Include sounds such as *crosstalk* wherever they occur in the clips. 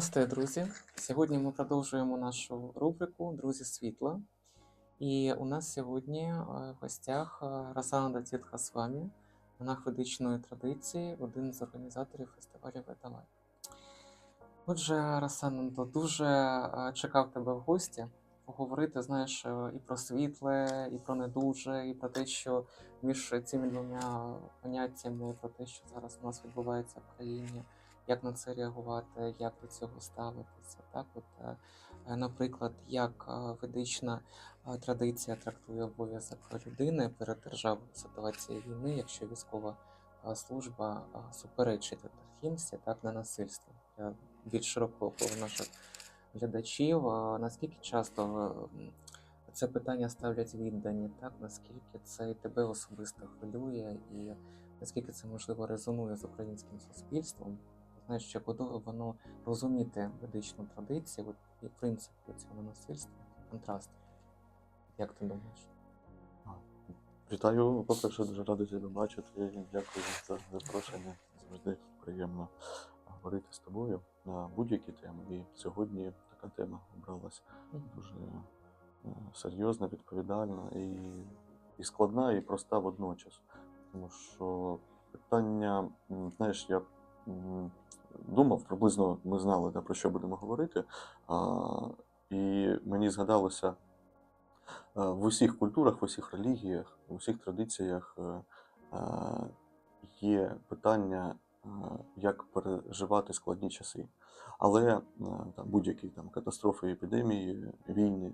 Намасте, друзі! Сьогодні ми продовжуємо нашу рубрику Друзі світла. І у нас сьогодні е, в гостях е, Расанада Тітха з вами, монах ведичної традиції, один з організаторів фестивалю Веталай. Отже, Расанандо, дуже е, чекав тебе в гості поговорити, знаєш, і про світле, і про недуже, і про те, що між цими двома поняттями, про те, що зараз у нас відбувається в країні як на це реагувати, як до цього ставитися. Так, от, е, е, наприклад, як е, ведична традиція трактує обов'язок людини перед державою в ситуації війни, якщо військова служба суперечить архімсі, так на насильство. Для більш широкого колу наших глядачів. Наскільки часто це питання ставлять віддані, так наскільки це тебе особисто хвилює, і наскільки це можливо резонує з українським суспільством? Знаєш, що готове воно розуміти медичну традицію, от, і принцип цього насильства, контраст. Як ти думаєш? Вітаю, по-перше, дуже радий тебе бачити. Дякую за запрошення. Завжди приємно говорити з тобою на будь-які теми. І сьогодні така тема обралась дуже е, серйозна, відповідальна і, і складна, і проста водночас. Тому що питання, знаєш, я думав, приблизно ми знали, про що будемо говорити. І мені згадалося е, в усіх культурах, в усіх релігіях, в усіх традиціях е, е, є питання, як переживати складні часи. Але будь-які там катастрофи, епідемії, війни,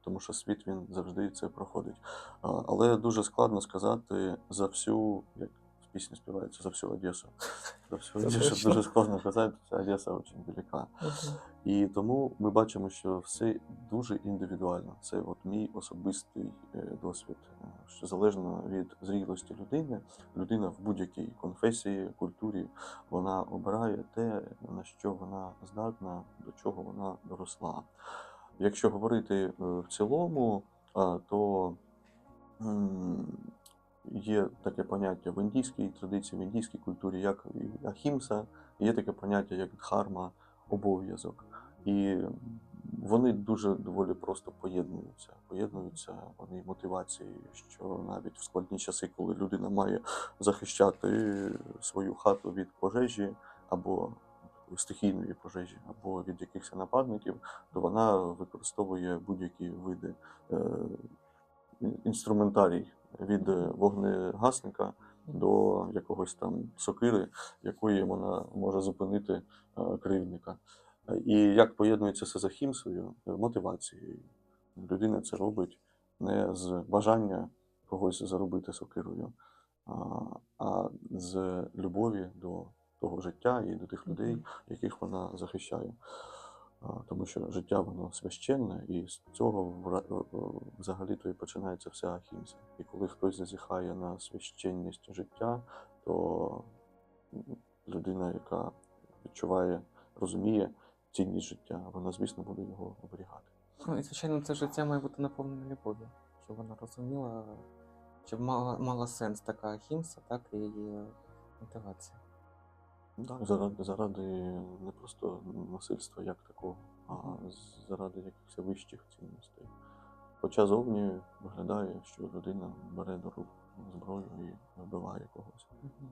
тому що світ він завжди це проходить. Але дуже складно сказати за всю, як пісні співається, за всю Одесу. За всю Одесу дуже складно казати, ця Одеса дуже велика. І тому ми бачимо, що все дуже індивідуально. Це от мій особистий е, досвід, е, що залежно від зрілості людини, людина в будь-якій конфесії, культурі вона обирає те, на що вона здатна, до чого вона доросла. Якщо говорити е, в цілому, то є таке поняття в індійській традиції, в індійській культурі, як ахімса, є таке поняття як дхарма, обов'язок. І вони дуже доволі просто поєднуються. Поєднуються вони мотивацією, що навіть в складні часи, коли людина має захищати свою хату від пожежі або стихійної пожежі, або від якихось нападників, то вона використовує будь-які види е, інструментарій від е, вогнегасника до якогось там сокири, якої вона може зупинити е, кривдника. І як поєднується це з ахімсою, Е, мотивацією. Людина це робить не з бажання когось заробити сокирою, а з любові до того життя і до тих людей, яких вона захищає. Тому що життя воно священне, і з цього вра- е, взагалі-то і починається вся ахімса. І коли хтось зазіхає на священність життя, то людина, яка відчуває, розуміє цінність життя, вона, звісно, буде його оберігати. Ну і звичайно, це життя має бути наповнене любов'ю, щоб вона розуміла, щоб мала, мала сенс така хімса, так і мотивація. Так, заради, заради не просто насильства як такого, а заради якихось вищих цінностей. Хоча зовні виглядає, що людина бере до рук зброю і вбиває когось.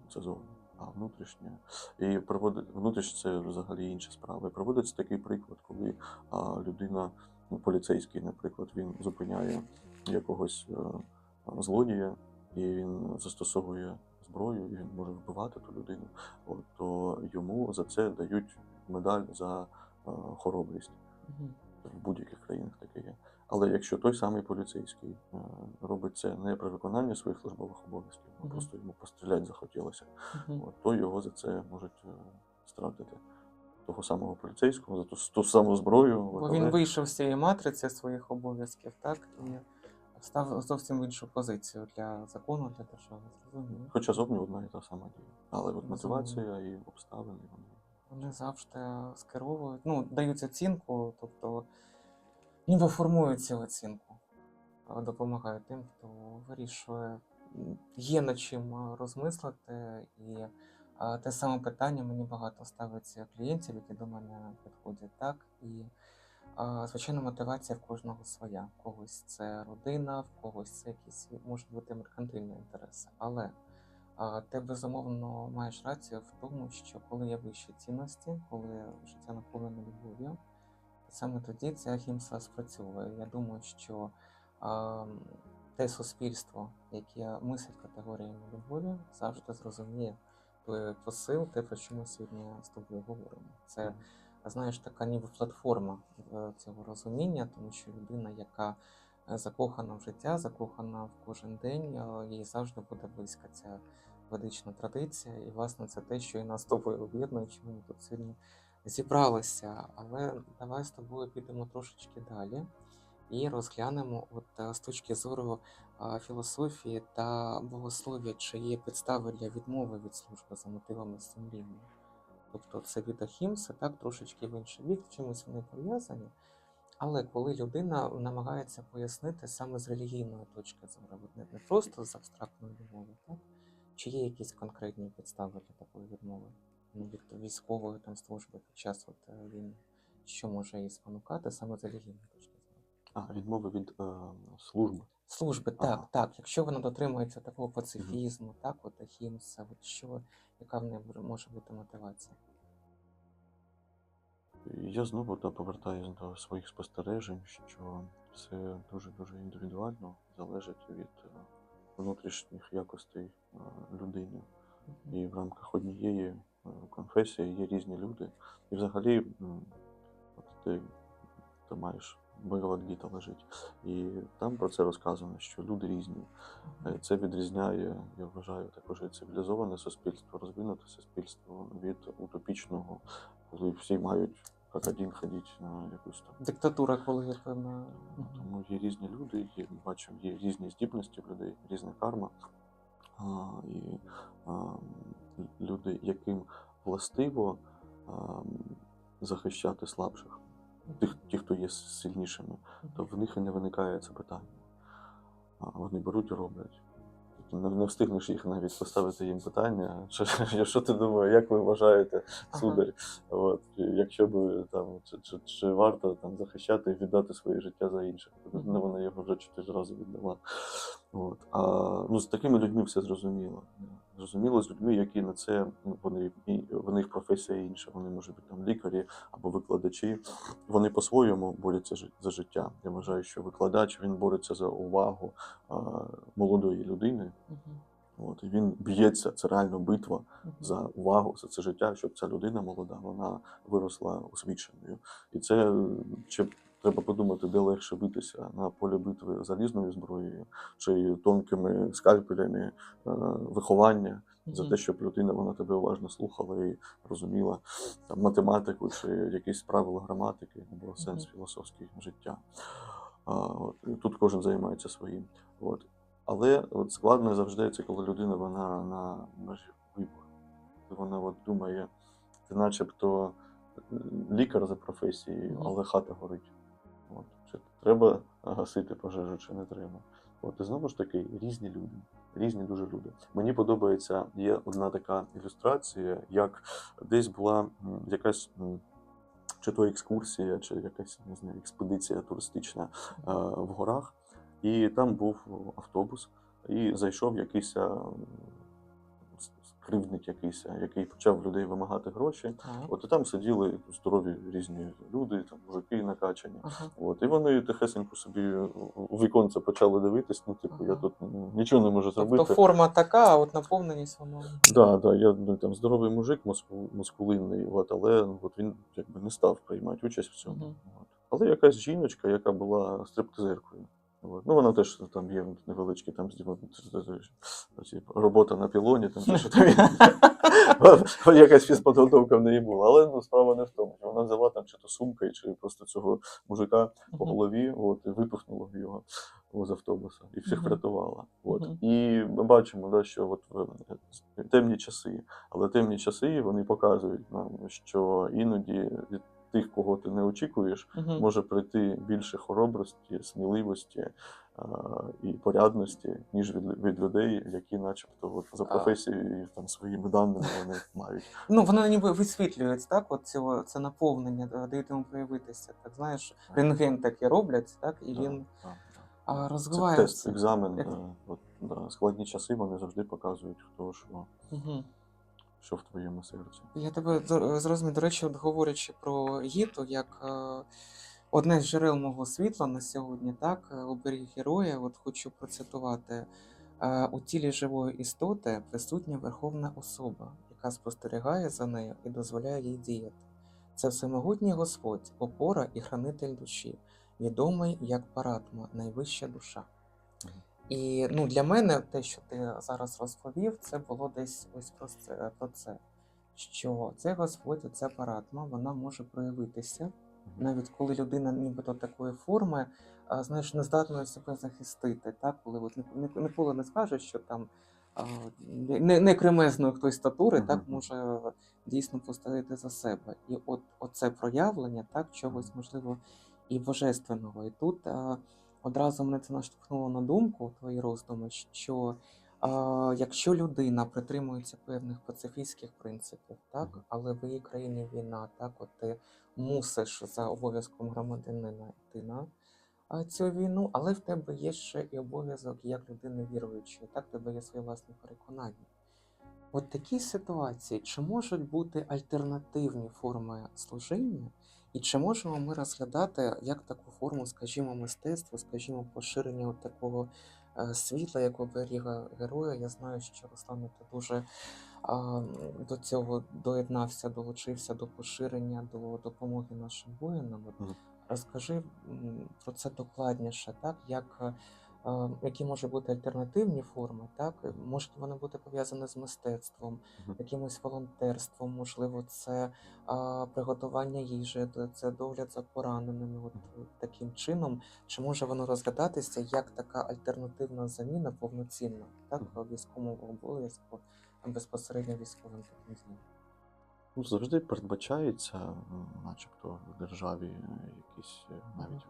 Це зовні. А внутрішнє. І проводить внутрішнє це взагалі інша справа. І проводиться такий приклад, коли а, людина, ну, поліцейський, наприклад, він зупиняє якогось е, злодія, і він застосовує зброю, і він може вбивати ту людину, от, то йому за це дають медаль за е, хоробрість. Мгм. В будь-яких країнах таке є. Але якщо той самий поліцейський е, робить це не при виконанні своїх службових обов'язків, а просто йому постріляти захотілося, Мгм. от, то його за це можуть е, стратити. Того самого поліцейського, за ту, ту саму зброю. Бо він вийшов з цієї матриці своїх обов'язків, так, і став зовсім в іншу позицію для закону, для держави. Зрозуміло. Хоча зовні одна і та сама дія. Але от мотивація і обставини вони. Вони завжди скеровують, ну, дають оцінку, тобто ніби формують цю оцінку, допомагають тим, хто вирішує, є над чим розмислити і Те саме питання мені багато ставиться клієнтів, які до мене підходять так. І звичайно, мотивація в кожного своя. В когось це родина, в когось це якісь можуть бути меркантильні інтереси. Але ти безумовно маєш рацію в тому, що коли є вищі цінності, коли життя наповнене любов'ю, саме тоді ця хімса спрацьовує. Я думаю, що те суспільство, яке мислить категоріями любові, завжди зрозуміє той посил, те, про що ми сьогодні з тобою говоримо. Це знаєш, така ніби платформа е, цього розуміння, тому що людина, яка е, закохана в життя, закохана в кожен день, е, їй завжди буде близька ця ведична традиція. І, власне, це те, що і нас з тобою об'єднує, чому ми тут сьогодні зібралися. Але давай з тобою підемо трошечки далі і розглянемо, от з точки зору філософії та богослов'я, чи є підстави для відмови від служби за мотивами сумління. Тобто це від Ахімси, так, трошечки в інший бік, чимось вони пов'язані. Але коли людина намагається пояснити саме з релігійної точки зору, не, просто з абстрактної любові, так? чи є якісь конкретні підстави для такої відмови? Ну, від військової там служби під час от, е, війни, що може її спонукати саме з релігійної точки зору? А, відмови від е, служби. Служби, Ага. так, так. Якщо вона дотримується такого пацифізму, так, от Ахімса, от що, яка в неї може бути мотивація? Я знову да, повертаюся до своїх спостережень, що це дуже-дуже індивідуально залежить від е, внутрішніх якостей е, людини. І в рамках однієї е, конфесії є різні люди. І взагалі, от ти, ти маєш Бхагавад-гіта лежить, і там про це розказано, що люди різні. Е, Це відрізняє, я вважаю, також і цивілізоване суспільство, розвинуте суспільство від утопічного, коли всі мають як один ходити на якусь там. Диктатура, коли є певна. Тому є різні люди, є, ми бачимо, є різні здібності в людей, різна карма. А, і а, люди, яким властиво а, захищати слабших, тих, ті, хто є сильнішими, то в них і не виникає це питання. Вони беруть і роблять. Тобто Не, не встигнеш їх навіть поставити їм питання, що, *laughs* що ти думаєш, як ви вважаєте, Ага. от, якщо б там чи, чи, чи варто там захищати і віддати своє життя за інших. Не вона його вже чотири рази віддала. От. А ну, з такими людьми все зрозуміло. Зрозуміло з людьми, які на це ну, вони, і- вони їх професія інша, вони можуть бути там лікарі або викладачі. Вони по-своєму борються за життя. Я вважаю, що викладач він бореться за увагу а, молодої людини. Мгм. От, і він б'ється, це реально битва Мгм. за увагу за це життя, щоб ця людина молода вона виросла освіченою. І це е, ще треба подумати, де легше битися на полі битви залізною зброєю чи тонкими скальпелями е, виховання за те, щоб людина вона тебе уважно слухала і розуміла там, математику чи якісь правила граматики або сенс Мгм. філософського життя. А, от, тут кожен займається своїм. От. Але от складно завжди це, коли людина вона на межі вибору. Вона от думає, ти начебто е, лікар за професією, але хата горить. От. Чи треба гасити пожежу, чи не треба. От і знову ж таки різні люди. Різні дуже люди. Мені подобається, є одна така ілюстрація, як десь була якась чи то екскурсія, чи якась не знаю, експедиція туристична е, в горах, і там був автобус, і зайшов якийсь е, кривдник якийсь, який почав людей вимагати гроші. Так. От і там сиділи здорові різні люди, там мужики накачані. Ага. От, і вони тихесенько собі у віконце почали дивитись, ну, типу, я тут нічого не можу зробити. Тобто форма така, а от наповненість воно. Да, да, я ну, там здоровий мужик, мускул, мускулинний, от, але ну, от він якби не став приймати участь в цьому. Мгм. От. Але якась жіночка, яка була стриптизеркою. От. Ну, вона теж там є невеличкі там робота на пілоні, там що там є. *laughs* Якась фізподготовка в неї була. Але ну, справа не в тому. що Вона взяла там чи то сумкою, чи просто цього мужика по голові, от, і випихнула в його з автобуса і всіх врятувала. От. І ми бачимо, да, що от в темні часи, але темні часи вони показують нам, що іноді від тих, кого ти не очікуєш, Мгм. може прийти більше хоробрості, сміливості а, і порядності, ніж від, від людей, які, начебто, от, за професією і там своїми даними вони мають. Ну, вони ніби висвітлюють, так, от цього, це наповнення, да, дають йому проявитися. Так, знаєш, рентген таке роблять, так, і він а, Це тест, екзамен. Як- е, От, да, складні часи вони завжди показують, хто що, Мгм. Що в твоєму серці. Я тебе зрозумів. До речі, от говорячи про Гіту, як е, одне з джерел мого світла на сьогодні, так, е, оберіг героя, от хочу процитувати. Е, У тілі живої істоти присутня верховна особа, яка спостерігає за нею і дозволяє їй діяти. Це всемогутній Господь, опора і хранитель душі, відомий як Паратма, найвища душа. І ну, для мене те, що ти зараз розповів, це було десь ось про це, про це. Що цей Господь, ця паратма, вона може проявитися, навіть коли людина нібито такої форми, а, знаєш, не здатна себе захистити, так? коли от ні- ні- ніколи не скаже, що там не, не кремезної хтось статури, так може дійсно постояти за себе. І от оце проявлення так, чогось можливо і божественного. І тут а, одразу мене це наштовхнуло на думку, твої роздуми, що а, якщо людина притримується певних пацифістських принципів, так, але в її країні війна, так, от ти мусиш за обов'язком громадянина йти на цю війну, але в тебе є ще і обов'язок як людини віруючої, так, в тебе є свої власні переконання. От такі ситуації, чи можуть бути альтернативні форми служіння, і чи можемо ми розглядати як таку форму, скажімо, мистецтва, скажімо, поширення от такого е, світла, як оберіга героя? Я знаю, що Руслан ти дуже а, до цього доєднався, долучився до поширення, до допомоги нашим воїнам. Розкажи про це докладніше, так як е, які можуть бути альтернативні форми, так можуть вони бути пов'язані з мистецтвом, якимось волонтерством, можливо, це а, приготування їжі, це догляд за пораненими. От е, таким чином, чи може воно розглядатися як така альтернативна заміна повноцінна, так військовому обов'язку безпосередньо військовим таким змінам? Ну, завжди передбачається, начебто, в державі е, якісь, е, навіть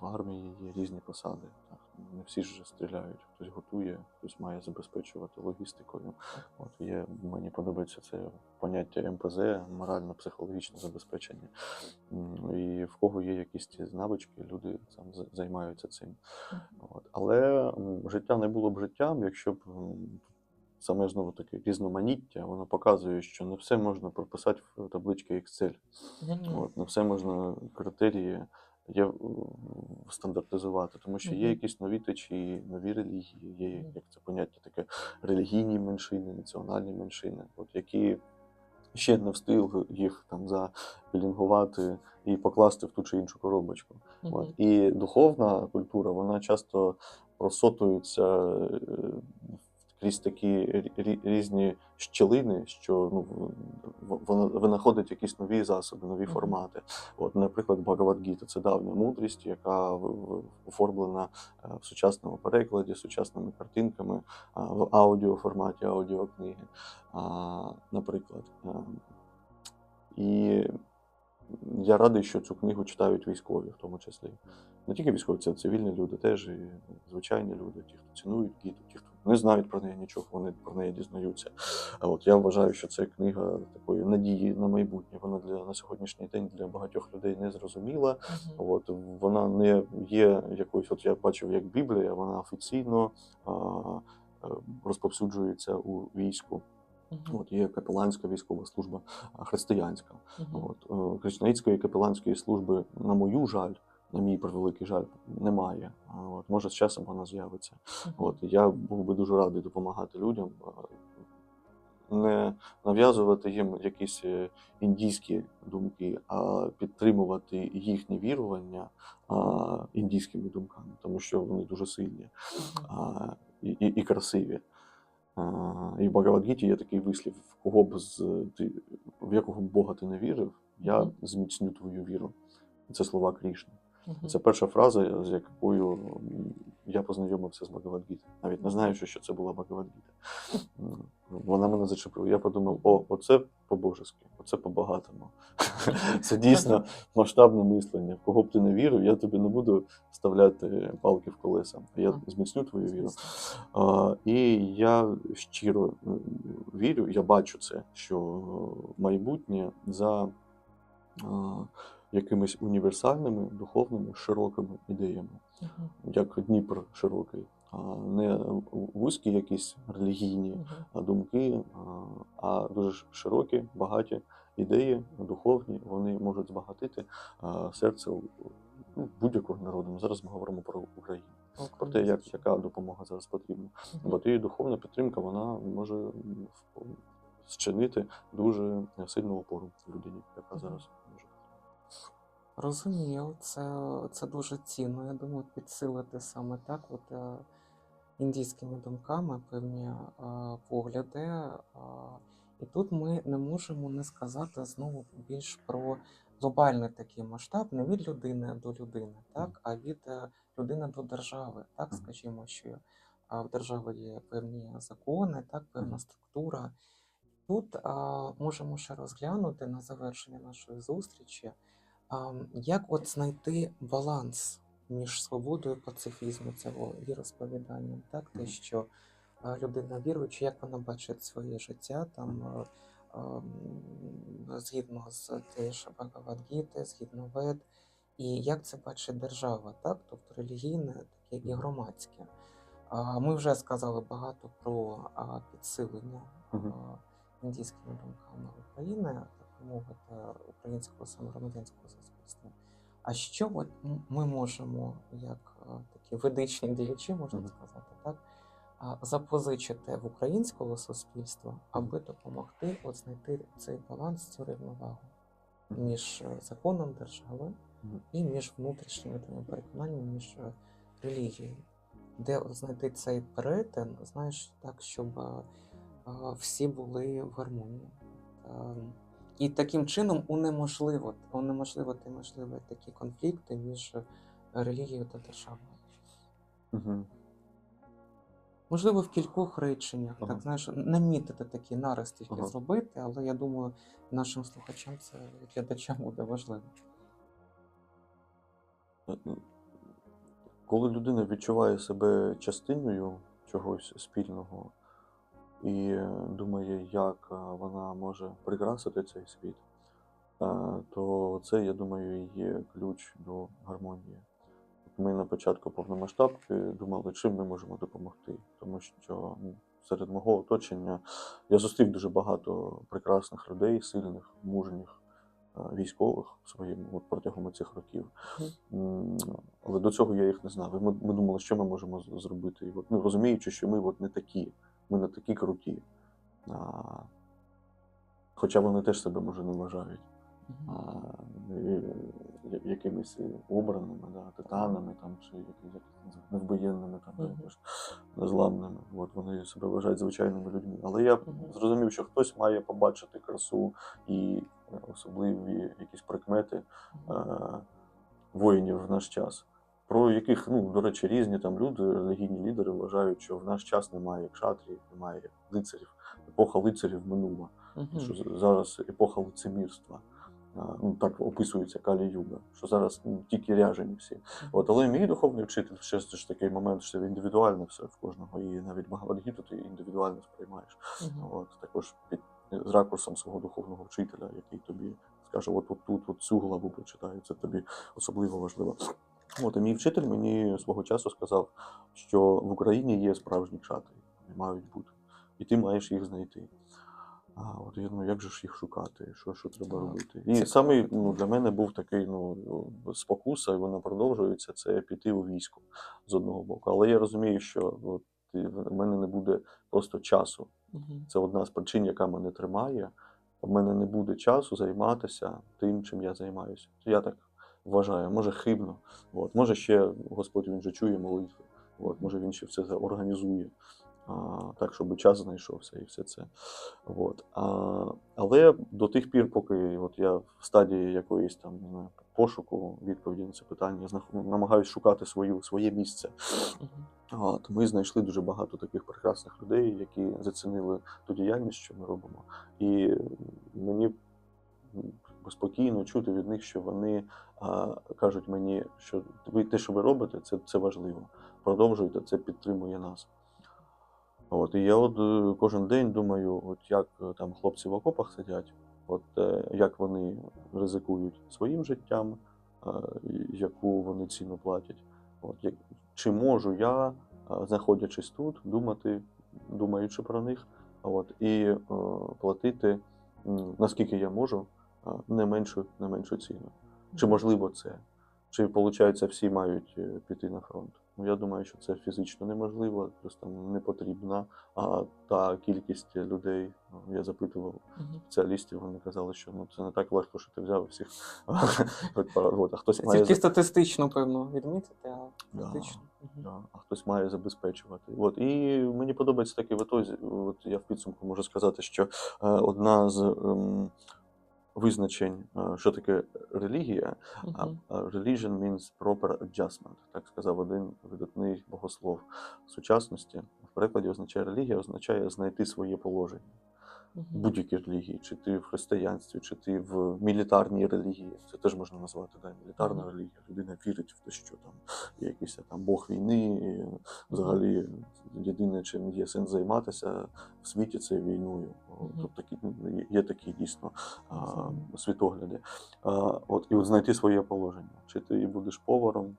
в, армії є різні посади. Так. Не всі ж стріляють, хтось готує, хтось має забезпечувати логістикою. От є, мені подобається це поняття МПЗ, морально-психологічне забезпечення. І в кого є якісь ці навички, люди сам займаються цим. От. Але життя не було б життям, якщо б саме знову таки різноманіття, воно показує, що не все можна прописати в таблички Excel. От, не все можна критерії є, стандартизувати, тому що є якісь нові течії, нові релігії, є як це поняття таке релігійні меншини, національні меншини, от, які ще не встигли їх там запілінгувати і покласти в ту чи іншу коробочку. Мгм. От. І духовна культура, вона часто просотується е, крізь такі рі- рі- різні щілини, що ну, вона винаходить якісь нові засоби, нові формати. От, наприклад, Бхагавадгіта це давня мудрість, яка оформлена е, в сучасному перекладі, сучасними картинками, а, в аудіоформаті, аудіокниги, наприклад. Е, І я радий, що цю книгу читають військові, в тому числі. Не тільки військові, це цивільні люди, теж і звичайні люди, ті, хто цінують гіту, ті, хто не знають про неї нічого, вони про неї дізнаються. А от я вважаю, що це книга такої надії на майбутнє. Вона для на сьогоднішній день для багатьох людей не зрозуміла. Мгм. От вона не є якоюсь, от я бачив як Біблія, вона офіційно а, е, розповсюджується у війську. Мгм. От є капеланська військова служба християнська. Мгм. От, е, капеланської служби, на мою жаль, на мій превеликий жаль, немає. От, може, з часом вона з'явиться. От, я був би дуже радий допомагати людям, не нав'язувати їм якісь е, індійські думки, а підтримувати їхні вірування індійськими думками, тому що вони дуже сильні і, і, і красиві. І в Багавадгіті є такий вислів: в кого б з ти, в якого б Бога ти не вірив, я зміцню твою віру. Це слова Крішни. Це перша фраза, з якою я познайомився з Багавадгітою. Навіть не знаючи, що це була Багавадгіта. Вона мене зачепила. Я подумав, о, оце по-божески, оце по-багатому. *laughs* Це дійсно масштабне мислення. В кого б ти не вірив, я тобі не буду вставляти палки в колеса. Я зміцню твою віру. А, і я щиро вірю, я бачу це, що майбутнє за а, якимись універсальними, духовними, широкими ідеями, Мгм. як Дніпр широкий, а не вузькі якісь релігійні Мгм. а, думки, а, дуже широкі, багаті ідеї, духовні, вони можуть збагатити серце ну, будь-якого народу. Зараз ми говоримо про Україну. Про те, як, яка допомога зараз потрібна. Бо і духовна підтримка вона може зчинити дуже сильну опору людині, яка зараз. Розумію, це, це дуже цінно. Я думаю, підсилити саме так, от е, індійськими думками певні е, погляди. Е, і тут ми не можемо не сказати знову більш про глобальний такий масштаб, не від людини до людини, так, а від людини до держави. Так, скажімо, що в держави є певні закони, так, певна структура. Тут а, можемо ще розглянути на завершення нашої зустрічі, як от знайти баланс між свободою і пацифізму цього віросповіданням, так? Те, що людина віруюча, як вона бачить своє життя, там а, а, м, згідно з тієї ж Бхагавад-гіти, згідно вед, і як це бачить держава, так? Тобто релігійне, таке і громадське. Ми вже сказали багато про підсилення індійськими думками України, так би мовити, українського самогромадянського суспільства. А що от ми можемо, як такі ведичні діячі, можна сказати, так, запозичити в українського суспільства, аби допомогти от знайти цей баланс, цю рівновагу між е, законом держави і між внутрішніми тими переконаннями, між е, релігією, де знайти цей перетин, знаєш, так, щоб е, е, всі були в гармонії. І таким чином унеможливо, унеможливити можливі такі конфлікти між е, релігією та державою. Мгм. Можливо, в кількох реченнях, Ага. так знаєш, намітити такі нариз тільки Ага. зробити, але я думаю, нашим слухачам це глядачам буде важливо. Е, е, Коли людина відчуває себе частиною чогось спільного і е, думає, як е, вона може прикрасити цей світ, е, то це, я думаю, є ключ до гармонії. Ми на початку повномасштабки думали, чим ми можемо допомогти, тому що ну, серед мого оточення я зустрів дуже багато прекрасних людей, сильних, мужніх, військових своїм от протягом цих років. М, Але до цього я їх не знав. Ми, ми думали, що ми можемо зробити. І от, ну, розуміючи, що ми от не такі, ми не такі круті. А, хоча вони теж себе може не вважають а, і, якимись обраними, да, титанами там, чи якимись невбоєнними, там, незламними. От, вони себе вважають звичайними людьми. Але я зрозумів, що хтось має побачити красу і е, особливі якісь прикмети е, воїнів в наш час. Про яких, ну, до речі, різні там люди, релігійні лідери вважають, що в наш час немає кшатрів, немає лицарів. Епоха лицарів минула. Мгм. Що зараз епоха лицемірства. Ну, так описується Калі Юга, що зараз ну, тільки ряжені всі. От, але мій духовний вчитель ще ж такий момент, що індивідуально все в кожного, і навіть Багавадгіту ти індивідуально сприймаєш. Мгм. От, також під з ракурсом свого духовного вчителя, який тобі скаже, от, от тут, от цю главу прочитаю, це тобі особливо важливо. От, і мій вчитель мені свого часу сказав, що в Україні є справжні кшатри, вони мають бути, і ти маєш їх знайти. А от я думаю, як же ж їх шукати, що, що треба Так, робити? І саме ну, для мене був такий ну, спокуса, і вона продовжується, це піти у військо з одного боку. Але я розумію, що от, в мене не буде просто часу. Мгм. Це одна з причин, яка мене тримає. У мене не буде часу займатися тим, чим я займаюся. Я так вважаю, може хибно. От. Може ще Господь він же чує молитви. От. Може він ще все це організує. А, так, щоб час знайшовся і все це. От. А, але до тих пір, поки от я в стадії якоїсь там не знаю, пошуку відповіді на це питання, знах- намагаюсь шукати свою, своє місце. От, ми знайшли дуже багато таких прекрасних людей, які зацінили ту діяльність, що ми робимо. І мені спокійно чути від них, що вони а, кажуть мені, що ви те, що ви робите, це, це важливо. Продовжуйте, це підтримує нас. От, і я от е, кожен день думаю, от як е, там хлопці в окопах сидять, от е, як вони ризикують своїм життям, яку вони ціну платять. От, як, чи можу я, знаходячись тут, думати, думаючи про них, от, і е, платити, наскільки я можу, не меншу, не меншу ціну. Чи можливо це? Чи виходить, всі мають е, піти на фронт? Ну, я думаю, що це фізично неможливо, просто не потрібна а, та кількість людей. Ну, Я запитував спеціалістів, вони казали, що ну це не так легко, що ти взяв всіх. *laughs* От, а хтось має Тільки статистично, певно, відмітити, а Да. фактично. А хтось має забезпечувати. От і мені подобається таке в. От я в підсумку можу сказати, що е, одна з ем, визначень, е, що таке релігія, а а religion means proper adjustment, так сказав один видатний богослов сучасності. В перекладі означає релігія, означає знайти своє положення. Мгм. Будь-які релігії, чи ти в християнстві, чи ти в мілітарній релігії. Це теж можна назвати да, мілітарна Мгм. релігія. Людина вірить в те, що там є якийсь там Бог війни, і взагалі єдине, чим є сенс займатися в світі, це війною. Тобто є- такі дійсно світогляди. От, і от знайти своє положення. Чи ти будеш поваром,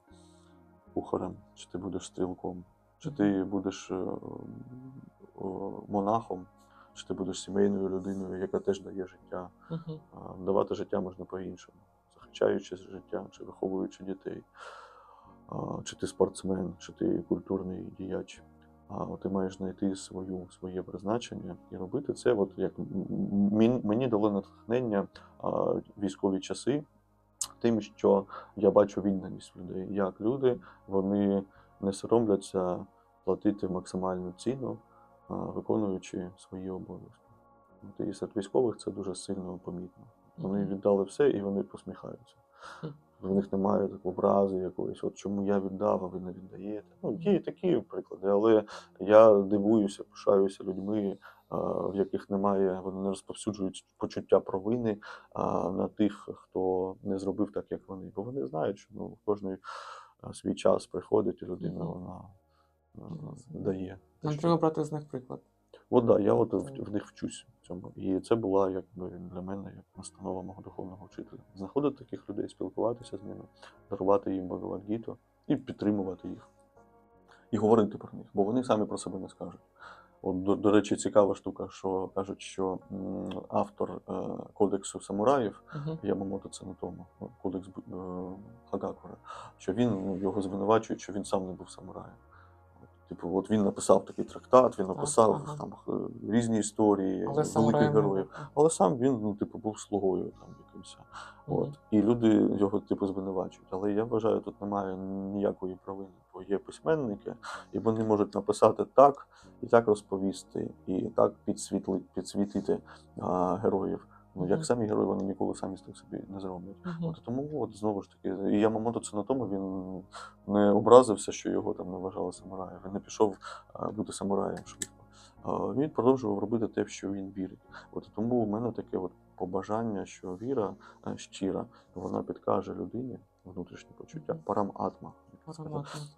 кухарем, чи ти будеш стрілком, чи ти будеш е, монахом, чи ти будеш сімейною людиною, яка теж дає життя. Давати життя можна по-іншому, захищаючи життя, чи виховуючи дітей, чи ти спортсмен, чи ти культурний діяч. А ти маєш знайти свою, своє призначення і робити це. От як мені дало натхнення військові часи тим, що я бачу відданість людей, як люди вони не соромляться платити максимальну ціну, виконуючи свої обов'язки. І серед військових це дуже сильно помітно. Вони віддали все і вони посміхаються. В них немає образи якоїсь, от чому я віддав, а ви не віддаєте. Ну, є і такі приклади, але я дивуюся, пишаюся людьми, в яких немає, вони не розповсюджують почуття провини на тих, хто не зробив так, як вони. Бо вони знають, що ну, в кожний свій час приходить, і людина вона дає. Нам треба брати з них приклад. От да, я от в, в них вчусь в цьому. І це була якби для мене як настанова мого духовного вчителя. Знаходити таких людей, спілкуватися з ними, дарувати їм Бхагавад-гіту і підтримувати їх. І говорити про них, бо вони самі про себе не скажуть. От, до, до речі, цікава штука, що кажуть, що м, автор е, кодексу самураїв Мгм. Ямамото Ценотому, кодекс Бу- е, Хагакура, що він ну, його звинувачують, що він сам не був самураєм. Типу, от він написав такий трактат, він написав ага. там е, різні історії Але великих героїв. Але сам він, ну, типу, був слугою там якимось. Мгм. От. І люди його, типу, звинувачують. Але я вважаю, тут немає ніякої провини, бо є письменники, і вони можуть написати так, і так розповісти, і так підсвітли, підсвітити а, героїв. Ну, як самі герої, вони ніколи самі з тих собі не зроблять. От тому, от знову ж таки, і Ямамото це на тому він не образився, що його там не вважали самураєм. Він не пішов бути самураєм швидко. Він продовжував робити те, що він вірить. От тому у мене таке от побажання, що віра е, щира, вона підкаже людині внутрішнє почуття, парам атма.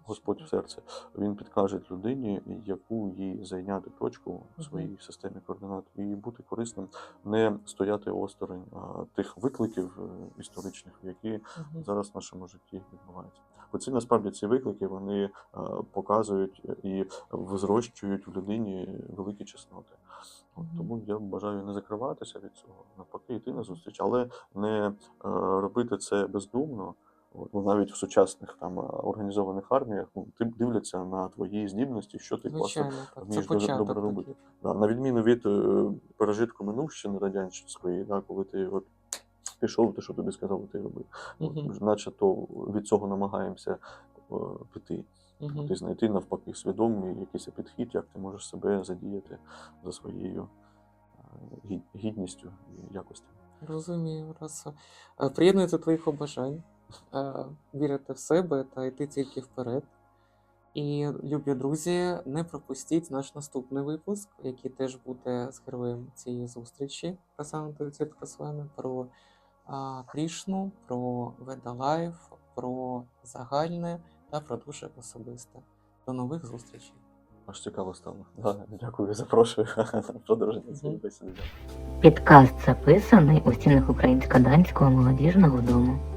Господь в серці. Він підкаже людині, яку їй зайняти точку в своїй системі координат і бути корисним, не стояти осторонь а, тих викликів е, історичних, які зараз в нашому житті відбуваються. Оці насправді ці виклики вони е, показують і взрощують в людині великі чесноти. От, тому я бажаю не закриватися від цього, навпаки, йти на зустріч, але не е, робити це бездумно. От, бо навіть в сучасних там е, організованих арміях ну, ти дивляться на твої здібності, що ти класно Звичайно. Це вмієш дуже початок добре робити. такий. Да, на відміну від е, пережитку минувщини радянської, да, коли ти от пішов, те, що тобі сказали, ти робив. От, Наче то від цього намагаємося е, піти. Мгм. Ти знайти навпаки свідомий якийсь підхід, як ти можеш себе задіяти за своєю е, гідністю і якостю. Розумію, Раса. Приєднуюсь до твоїх побажань. Е, вірити в себе та йти тільки вперед. І, любі друзі, не пропустіть наш наступний випуск, який теж буде з героєм цієї зустрічі Красанта Тітка з вами про а, Крішну, про Ведалайф, про загальне та про дуже особисте. До нових зустрічей! Аж цікаво стало. Да, дякую, запрошую *laughs* продовження цієї бесіди. Підкаст записаний у стінах Українсько-данського молодіжного дому.